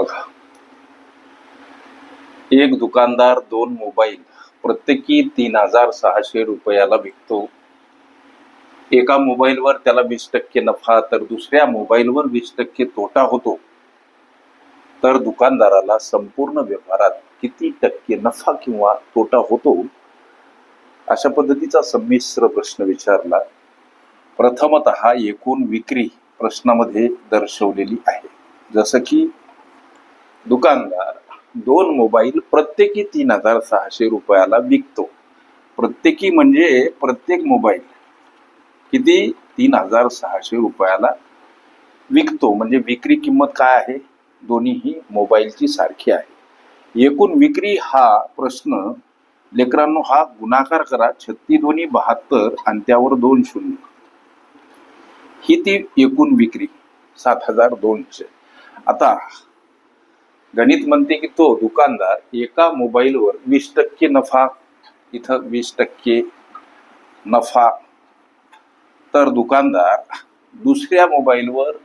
बघा. एक दुकानदार दोन मोबाईल प्रत्येकी तीन हजार सहाशे रुपयाला विकतो. एका मोबाईलवर त्याला वीस टक्के नफा तर दुसऱ्या मोबाईलवर वीस टक्के तोटा होतो. तर दुकानदाराला संपूर्ण व्यवहारात किती टक्के नफा किंवा तोटा होतो? अशा पद्धतीचा संमिश्र प्रश्न विचारला. प्रथमत एकूण विक्री प्रश्नामध्ये दर्शवलेली आहे. जसं की दुकानदार दोन मोबाईल प्रत्येकी तीन हजार सहाशे रुपयाला विकतो. प्रत्येकी म्हणजे प्रत्येक मोबाईल किती? तीन हजार सहाशे रुपयाला विकतो. म्हणजे विक्री किंमत काय आहे? दोन्हीही मोबाईलची सारखी आहे. एकूण विक्री हा प्रश्न लेकरांनो हा गुणाकार करा. छत्तीस दोन्ही बहात्तर आणि त्यावर दोन शून्य. ही ती एकूण विक्री सात हजार दोनशे. आता गणित म्हणते की तो दुकानदार एका मोबाईलवर वीस टक्के नफा इथं वीस टक्के नफा. तर दुकानदार दुसऱ्या मोबाईलवर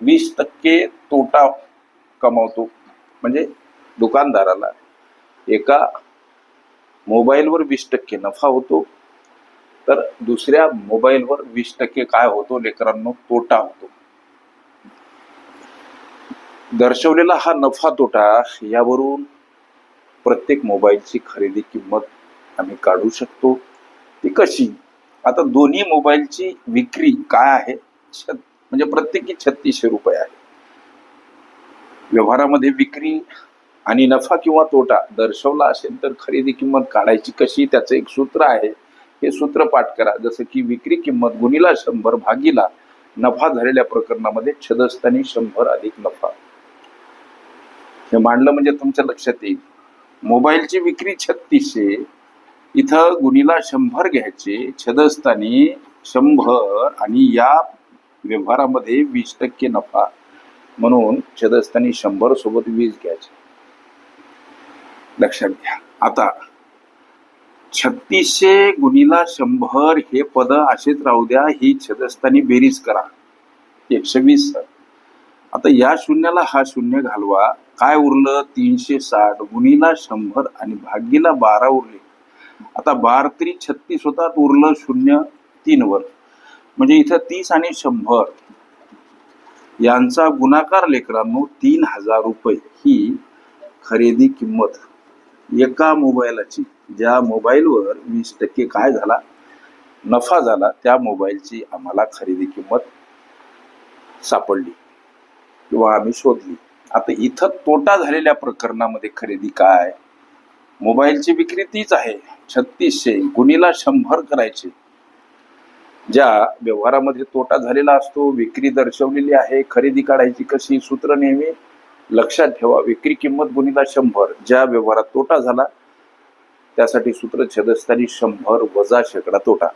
वीस टक्के तोटा कमावतो. म्हणजे दुकानदाराला एका मोबाईलवर वीस टक्के नफा होतो. तर दुसऱ्या मोबाईलवर वीस टक्के काय होतो? लेकरांनो तोटा होतो. दर्शवलेला हा नफा तोटा यावरून प्रत्येक मोबाईलची खरेदी किंमत आम्ही काढू शकतो. ती कशी? आता दोन्ही मोबाईलची विक्री काय आहे? छत म्हणजे प्रत्येकी छत्तीसशे रुपये आहे. व्यवहारामध्ये विक्री आणि नफा किंवा तोटा दर्शवला असेल तर खरेदी किंमत काढायची कशी? त्याचं एक सूत्र आहे. हे सूत्र पाठ करा. जसं की विक्री किंमत गुणीला शंभर भागीला नफा झालेल्या प्रकरणामध्ये छदस्थानी शंभर अधिक नफा. हे मांडलं म्हणजे तुमच्या लक्षात येईल. मोबाईलची विक्री छत्तीसशे इथं गुणीला शंभर घ्यायचे छदस्थानी शंभर आणि या व्यवहारामध्ये वीस टक्के नफा. म्हणून छदस्थानी शंभर सोबत वीस घ्यायचे. लक्षात घ्या. आता छत्तीसशे गुणीला शंभर हे पद असेच राहू द्या ही छदस्थानी बेरीज करा. एकशे वीस. आता या शून्याला हा शून्य घालवा. काय उरलं? तीनशे साठ. गुणीला शंभर आणि भागीला बारा उरले. आता बार तरी छत्तीस होतात उरलं शून्य तीन वर म्हणजे इथं तीस आणि शंभर. यांचा गुणाकार लेकरांनो तीन हजार रुपये ही खरेदी किंमत. एका मोबाईलाची. ज्या मोबाईलवर वीस टक्के काय झाला? नफा झाला त्या मोबाईलची आम्हाला खरेदी किंमत सापडली. किंवा आम्ही शोधली. आता इथं तोटा झालेल्या प्रकरणामध्ये खरेदी काय? मोबाईलची विक्री तीच आहे. छत्तीसशे गुणीला शंभर करायचे. ज्या व्यवहारामध्ये तोटा झालेला असतो विक्री दर्शवलेली आहे खरेदी काढायची कशी सूत्र नेहमी लक्षात ठेवा. विक्री किंमत गुणीला शंभर. ज्या व्यवहारात तोटा झाला त्यासाठी सूत्र छेदस्थानी शंभर वजा शेकडा तोटा.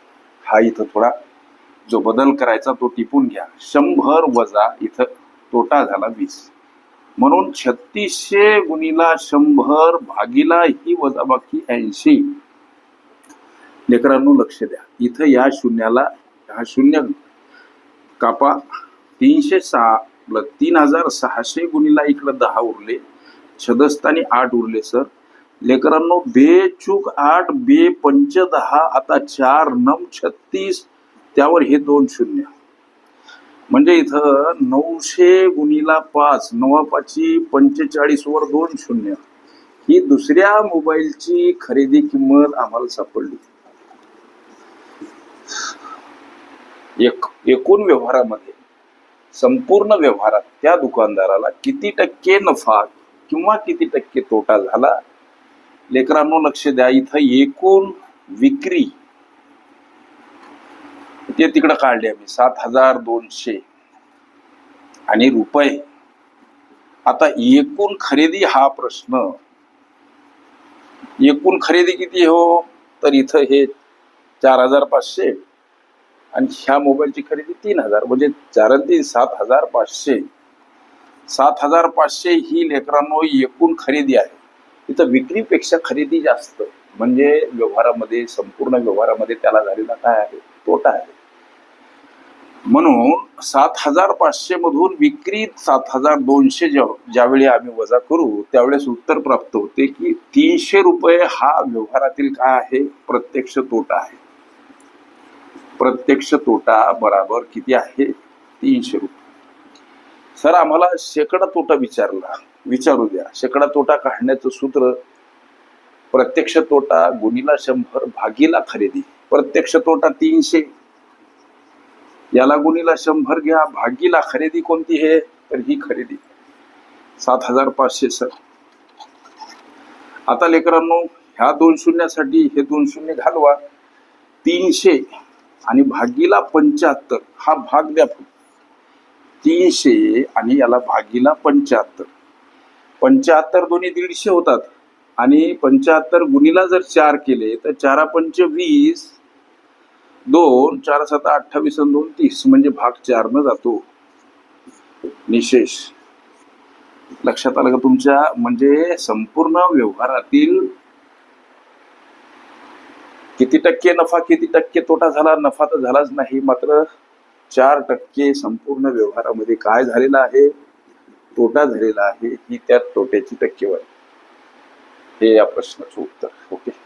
हा इथं थोडा जो बदल करायचा तो टिपून घ्या. शंभर वजा इथं तोटा झाला वीस. म्हणून छत्तीसशे गुणीला शंभर भागीला ही वजाबाकी ऐंशी. लेकरांनो लक्ष द्या. इथं या शून्याला हा शून्य कापा. तीनशे सहा तीन हजार सहाशे गुणीला इकडं दहा उरले. छदस्तानी आठ उरले सर. लेकरांनो बे चूक आठ बे पंच दहा आता चार नम छत्तीस त्यावर हे दोन शून्य. म्हणजे इथं नऊशे गुणीला पाच नवा पाचशे पंचेचाळीस वर दोन शून्य. ही दुसऱ्या मोबाईलची खरेदी किंमत आम्हाला सापडली. एक एकूण व्यवहारामध्ये संपूर्ण व्यवहारात त्या दुकानदाराला किती टक्के नफा किंवा किती टक्के तोटा झाला? लेकरांनो लक्ष द्या. इथं एकूण विक्री ते तिकडं काढले आम्ही. सात हजार दोनशे. आणि रुपये. आता एकूण खरेदी हा प्रश्न. एकूण खरेदी किती हो? तर इथं हे चार हजार पाचशे. आणि ह्या मोबाईलची खरेदी तीन हजार. म्हणजे चार तीन सात हजार पाचशे. सात हजार पाचशे ही लेकरांनो एकूण खरेदी आहे. इथं विक्रीपेक्षा खरेदी जास्त. म्हणजे व्यवहारामध्ये संपूर्ण व्यवहारामध्ये त्याला झालेला काय आहे? तोटा आहे. म्हणून सात हजार पाचशे मधून विक्री सात हजार दोनशे ज्या ज्यावेळी आम्ही वजा करू त्यावेळेस उत्तर प्राप्त होते की तीनशे रुपये हा व्यवहारातील काय आहे? प्रत्यक्ष तोटा आहे. प्रत्यक्ष तोटा बराबर किती आहे? तीनशे रुपये. सर आम्हाला शेकडा तोटा विचारला. विचारू द्या. शेकडा तोटा काढण्याचं सूत्र प्रत्यक्ष तोटा गुणीला शंभर भागीला खरेदी. प्रत्यक्ष तोटा तीनशे. याला गुणीला शंभर घ्या भागीला खरेदी कोणती आहे तर ही खरेदी. सात हजार पाचशे सर. आता लेकरांनो ह्या दोन शून्यासाठी हे दोन शून्य घालवा. तीनशे आणि भागीला पंच्याहत्तर हा भाग द्या तीनशे आणि याला भागीला पंच्याहत्तर. पंच्याहत्तर दोन्ही दीडशे होतात आणि पंच्याहत्तर गुणीला जर चार केले तर चारा पंच वीस दोन चार सात अठ्ठावीस आणि दोन तीस. म्हणजे भाग चार न जातो. निशेष. लक्षात आलं का तुमच्या? म्हणजे संपूर्ण व्यवहारातील किती टक्के नफा किती टक्के तोटा झाला? नफा तर झालाच नाही. मात्र चार टक्के संपूर्ण व्यवहारामध्ये काय झालेला आहे? तोटा झालेला आहे. ही त्या तोट्याची टक्केवारी. हे या प्रश्नाचं उत्तर. ओके.